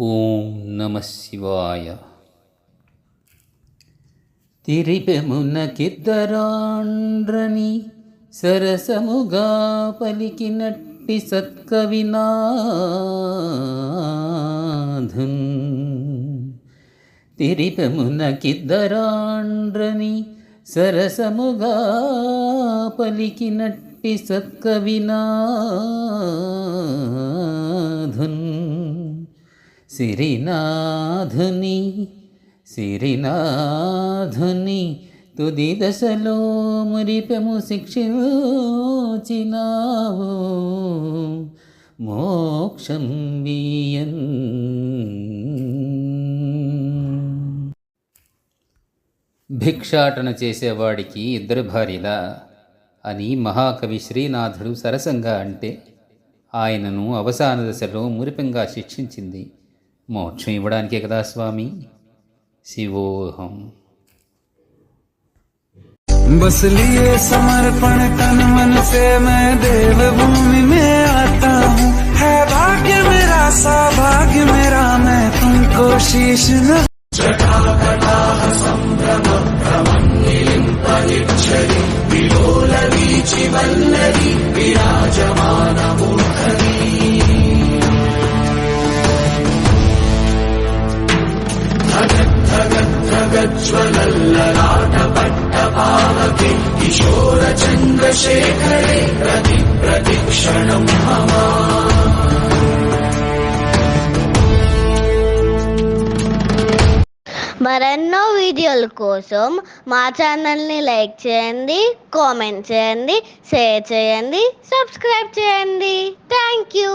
ఓం నమ శివాయ. తిరిపెమునకిద్దరాండ్రని సరసముగా పలికినట్టి సత్కవినాధున్ తిరిపెమునకిద్దరాండ్రని సరసముగా పలికినట్టి సత్కవినాధున్ సిరినాధుని సిరినాధుని తుది దశలో మురిపెము శిక్షించినావు. మోక్షం వీయన్. భిక్షాటన చేసేవాడికి ఇద్దరు భార్యలా? అని మహాకవి శ్రీనాథుడు సరసంగా అంటే ఆయనను అవసాన దశలో మురిపెంగా శిక్షించింది. మోక్షం ఇవ్వడానికే కదా స్వామి శివోహం बस लिए समर्पण तन मन से मैं देवभूमि में आता हूँ है भाग्य मेरा सौभाग्य मेरा मैं तुमको शीश न మరెన్నో వీడియోల కోసం మా ఛానల్ని లైక్ చేయండి కామెంట్ చేయండి షేర్ చేయండి సబ్స్క్రైబ్ చేయండి. Thank you.